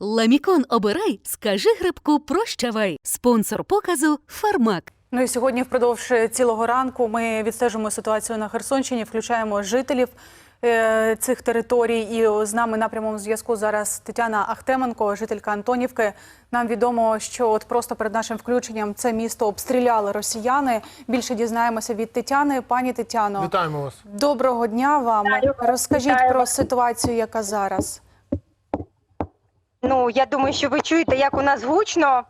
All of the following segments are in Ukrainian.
Ламікон обирай, скажи грибку прощавай. Спонсор показу Фармак. Ну і сьогодні впродовж цілого ранку ми відстежимо ситуацію на Херсонщині, включаємо жителів е, цих територій. І з нами на прямому зв'язку зараз Тетяна Ахтеменко, жителька Антонівки. Нам відомо, що от просто перед нашим включенням це місто обстріляли росіяни. Більше дізнаємося від Тетяни. Пані Тетяно, Вітаємо вас. доброго дня вам. Вітаю. Розкажіть Вітаю про ситуацію, яка зараз. Ну, я думаю, що ви чуєте, як у нас гучно.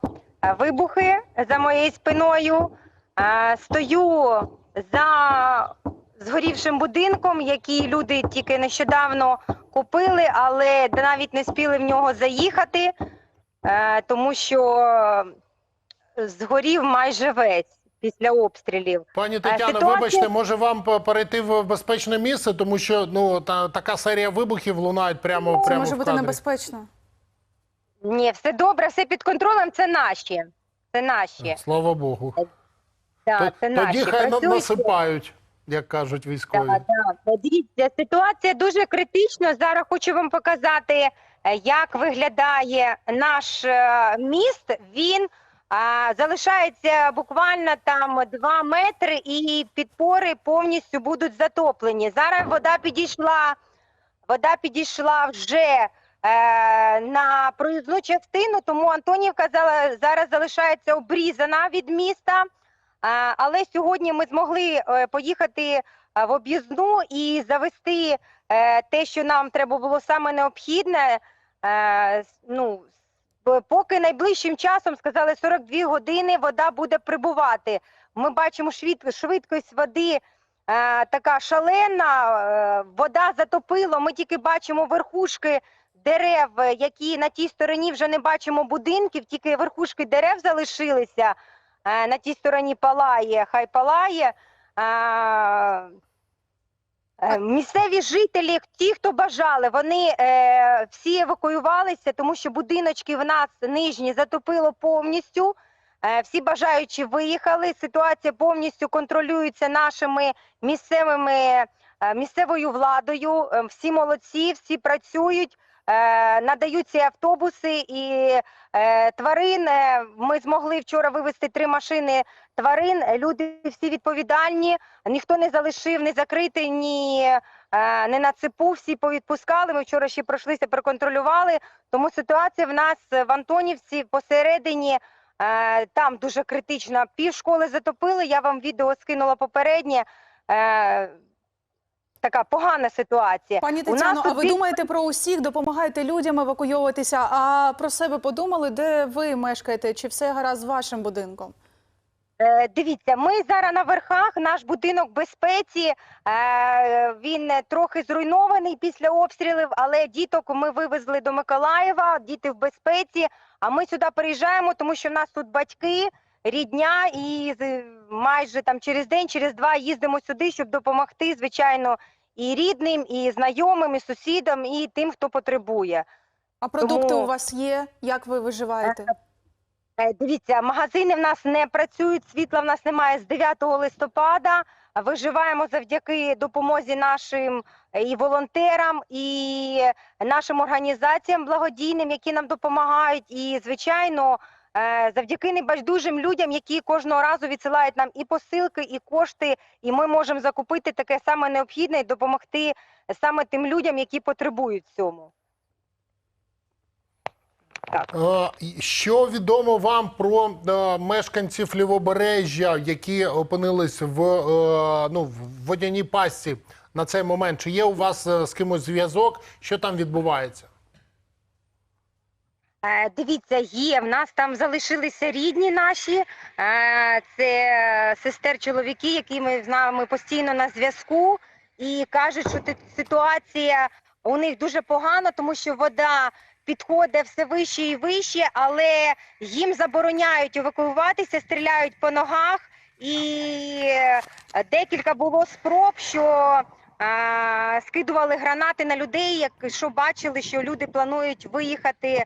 Вибухи за моєю спиною. Стою за згорівшим будинком, який люди тільки нещодавно купили, але навіть не спіли в нього заїхати, тому що згорів майже весь після обстрілів. Пані Тетяно, ситуація- вибачте, може вам перейти в безпечне місце, тому що ну та така серія вибухів лунають прямо Це прямо може в бути небезпечно. Ні, все добре, все під контролем. Це наші. Це наші. Слава Богу. Да, То- це наші. Хай Працюють. насипають, як кажуть військові. Так, так. Дивіться, ситуація дуже критична. Зараз хочу вам показати, е, як виглядає наш е, міст. Він а, залишається буквально там 2 метри, і підпори повністю будуть затоплені. Зараз вода підійшла, вода підійшла вже. Е, На проїзну частину, тому Антонівка зараз залишається обрізана від міста. Але сьогодні ми змогли е, поїхати в об'їзну і завести е, те, що нам треба було саме необхідне. Е, ну, поки найближчим часом сказали 42 години вода буде прибувати. Ми бачимо швидкість води е, така шалена. е, вода затопила. Ми тільки бачимо верхушки дерев, е, які на тій стороні вже не бачимо будинків, тільки верхушки дерев залишилися. Е, на тій стороні палає, хай палає. Е, Місцеві жителі, ті, хто бажали, вони е, всі евакуювалися, тому що будиночки в нас нижні затопило повністю. Е, всі бажаючі виїхали. Ситуація повністю контролюється нашими місцевими місцевою владою. Е, всі молодці, всі працюють, е, надають ці автобуси і е, тварин. е, Ми змогли вчора вивезти три машини тварин. Е, Люди всі відповідальні, ніхто не залишив, не закритий, ні е, не на цепу. Всі повідпускали. Ми вчора ще пройшлися, проконтролювали. Тому ситуація в нас в Антонівці посередині. е, Там дуже критична. Пів школи затопили. Я вам відео скинула попереднє. Така погана ситуація. Пані Тетяно, а ви думаєте про усіх, допомагаєте людям евакуйовуватися? А про себе подумали, де ви мешкаєте? Чи все гаразд з вашим будинком? Е, Дивіться, ми зараз на верхах. Наш будинок безпеці. е, Він трохи зруйнований після обстрілів, але діток ми вивезли до Миколаєва. Діти в безпеці. А ми сюди приїжджаємо, тому що в нас тут батьки, рідня, і з- майже там через день, через два їздимо сюди, щоб допомогти, звичайно, і рідним, і знайомим, і сусідам, і тим, хто потребує. А продукти Тому- у вас є? Як ви виживаєте? Е, Дивіться, магазини в нас не працюють, світла в нас немає з 9 листопада. Виживаємо завдяки допомозі нашим е, і волонтерам, і нашим організаціям благодійним, які нам допомагають. І, звичайно, е, завдяки небайдужим людям, які кожного разу відсилають нам і посилки, і кошти, і ми можемо закупити таке саме необхідне і допомогти саме тим людям, які потребують цьому. Е, і Що відомо вам про е, мешканців лівобережжя, які опинились в, е, ну, в водяній пастці на цей момент? Чи є у вас е, з кимось зв'язок? Що там відбувається? Е, Дивіться, є. В нас там залишилися рідні наші. Е, Це сестер чоловіки, які ми з нами постійно на зв'язку, і кажуть, що ситуація у них дуже погана, тому що вода підходить все вище і вище, але їм забороняють евакуюватися, стріляють по ногах. І декілька було спроб, що е, скидували гранати на людей, що бачили, що люди планують виїхати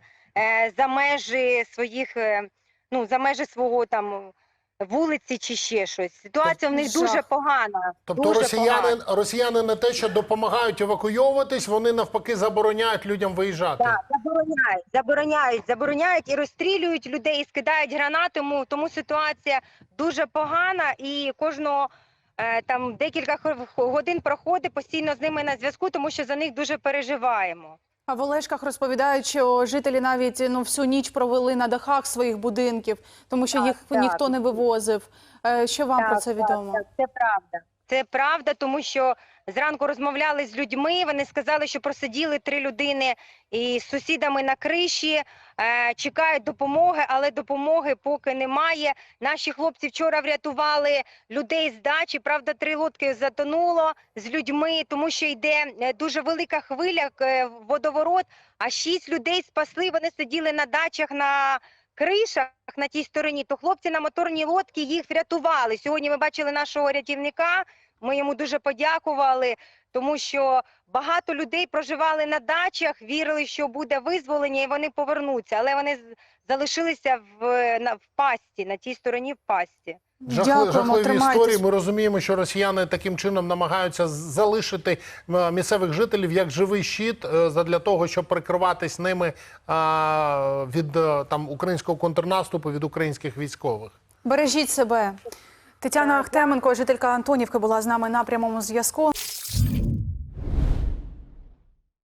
за межі своїх, е, ну за межі свого там вулиці чи ще щось. Ситуація в них Жах. дуже погана. Тобто дуже росіяни, погана. росіяни не те, що допомагають евакуйовуватись, вони навпаки забороняють людям виїжджати. Так, забороняють, забороняють, забороняють і розстрілюють людей, і скидають гранати. Тому, тому ситуація дуже погана, і кожного е, там декілька годин проходить постійно з ними на зв'язку, тому що за них дуже переживаємо. А в Олешках розповідають, що жителі навіть ну всю ніч провели на дахах своїх будинків, тому що Так, їх так. ніхто не вивозив. Е, Що вам про це так, відомо? Так, це правда. Це правда, тому що зранку розмовляли з людьми. Вони сказали, що просиділи три людини із сусідами на криші, е, чекають допомоги, але допомоги поки немає. Наші хлопці вчора врятували людей з дачі. Правда, три лодки затонуло з людьми, тому що йде е, дуже велика хвиля, е, водоворот. А шість людей спасли. Вони сиділи на дачах на кришах на тій стороні, то хлопці на моторній лодці їх врятували. Сьогодні ми бачили нашого рятівника. Ми йому дуже подякували, тому що багато людей проживали на дачах, вірили, що буде визволення, і вони повернуться. Але вони залишилися в, на, в пасті, на тій стороні в пасті. Жахли, жахливі тримайтесь. історії. Ми розуміємо, що росіяни таким чином намагаються залишити е, місцевих жителів як живий щит е, задля того, щоб прикриватись ними від е, там українського контрнаступу від українських військових. Бережіть себе. Тетяна Ахтеменко, жителька Антонівки, була з нами на прямому зв'язку.